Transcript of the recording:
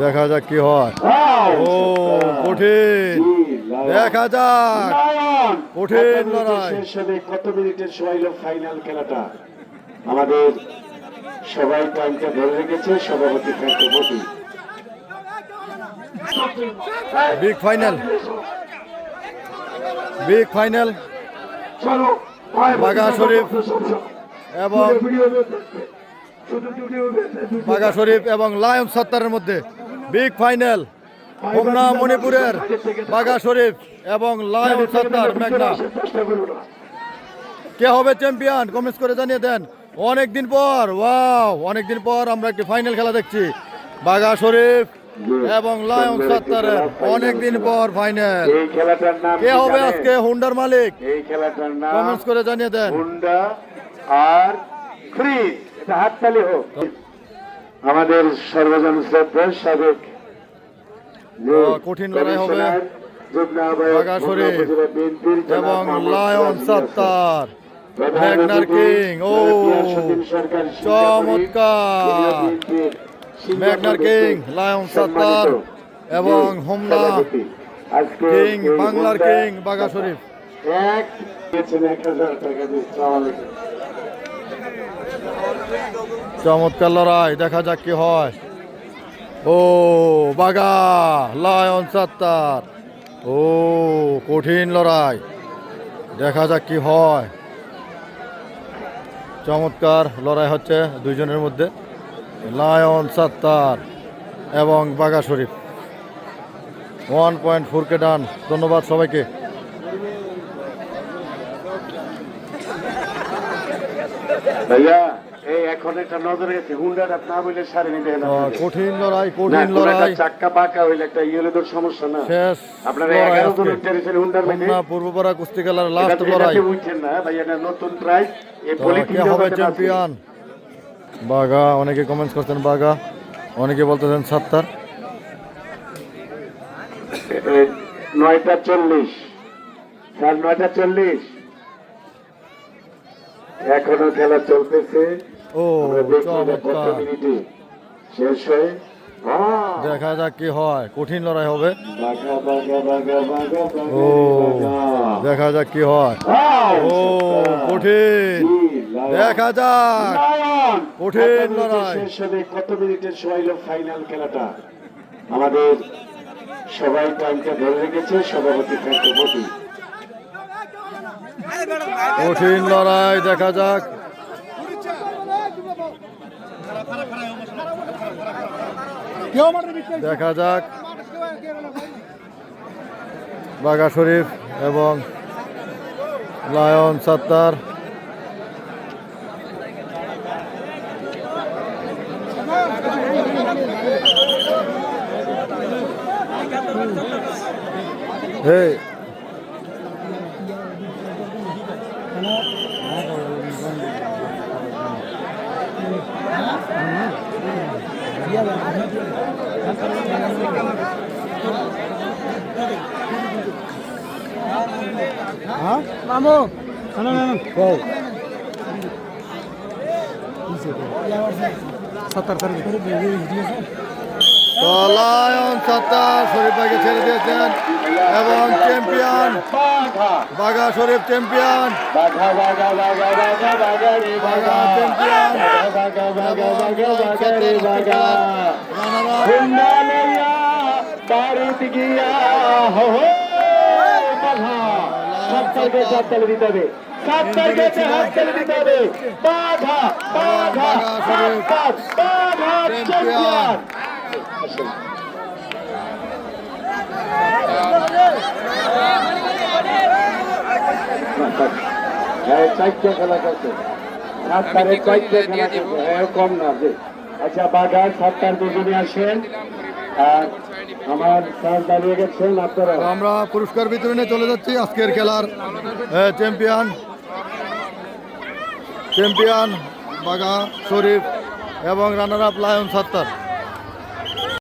দেখা যাক কি হয়। ও কঠিন। দেখা যাক। কঠিন লড়াই। হবে কত মিনিটের সময় হলো ফাইনাল খেলাটা? আমাদের সবাই টাইমটা ধরে রেখেছে সভাপতি factory big final big final Baga Sharif এবং বাগা শরীফ এবং লায়ন সত্তারের মধ্যে। বিগ ফাইনাল হোমনা মণিপুরের বাঘা শরীফ এবং লায়ন সত্তার মেঘনা কে হবে চ্যাম্পিয়ন কমেন্টস করে জানিয়ে দেন। অনেক দিন পর ওয়াও অনেক দিন পর আমরা একটি ফাইনাল খেলা দেখছি। বাঘা শরীফ এবং লায়ন সত্তারের অনেক দিন পর ফাইনাল এই খেলাটার নাম কে হবে আজকে হুন্ডার মালিক? এই খেলাটার নাম কমেন্টস করে জানিয়ে দেন। হুন্ডা আর ফ্রিজ এটা হাততালি হোক। আমাদের সর্বজন শ্রদ্ধা সাবেক কঠিন লড়াই হবে। এবং লায়ন সত্তার কিং ও চমৎকার কিং লায়ন সত্তার এবং হোমনা কিং বাংলার কিং বাগা শরীফ এক টাকা। চমৎকার লড়াই, দেখা যাক কি হয়। ও বাগা লায়ন সাত্তার। ও, কঠিন লড়াই, দেখা যাক কি হয়। চমৎকার লড়াই হচ্ছে দুইজনের মধ্যে, লায়ন সাত্তার এবং Baga Sharif. One point four K done, ধন্যবাদ সবাইকে। ভাইয়া এই এখন একটা নজরে গেছে। হুন্ডাটা না বলে সারে নিতে কঠিন লড়াই কঠিন লড়াই। চাক্কা পাকা হইলে একটা ইয়েলে সমস্যা না। শেষ আপনারা এগারো জন উঠতেছেন হুন্ডার মধ্যে হোমনা পূর্বপাড়া কুস্তি খেলার লাস্ট লড়াই। এটাতে না ভাই এটা নতুন প্রাইস এই তো হবে চ্যাম্পিয়ন বাগা অনেকে কমেন্টস করছেন বাগা অনেকে বলতেছেন সাত্তার। নয়টা চল্লিশ। স্যার নয়টা চল্লিশ। এখনও খেলা চলতেছে। ও দেখি এটা কত চমৎকার শেষ হয় দেখা যাক কি হয় কঠিন লড়াই হবে। ও দেখা যাক কি হয়। ও কঠিন। দেখা যাক। কঠিন লড়াই। কত মিনিটের সময় ফাইনাল খেলাটা? আমাদের সবাই টাইমটা ধরে রেখেছে সভাপতি কঠিন লড়াই দেখা যাক। দেখা যাক। বাগা শরীফ এবং লায়ন সত্তার। এই মামু সত্তর তারিখ লায়ন শরীফ ভাইকে এবং চ্যাম্পিয়ন বাঘা। শরীফ চ্যাম্পিয়ন বাড়িতে গিয়া হো হাত তালে দিতে হবে। সত্তরকে হাত তালে দিতে হবে। বাঘা বাঘা সত্তর বাঘা চ্যাম্পিয়ন হ্যাঁ চারটে খেলা করছে সাতটারে চারটে খেলা করছে হ্যাঁ কম না যে আচ্ছা বাঘার সাতটার দুজনে আসেন। আর আমার স্যার দাঁড়িয়ে গেছেন আপনারা। আমরা পুরস্কার বিতরণে চলে যাচ্ছি আজকের খেলার চ্যাম্পিয়ন। চ্যাম্পিয়ন বাগা শরীফ এবং রানার আপ লায়ন সত্তার।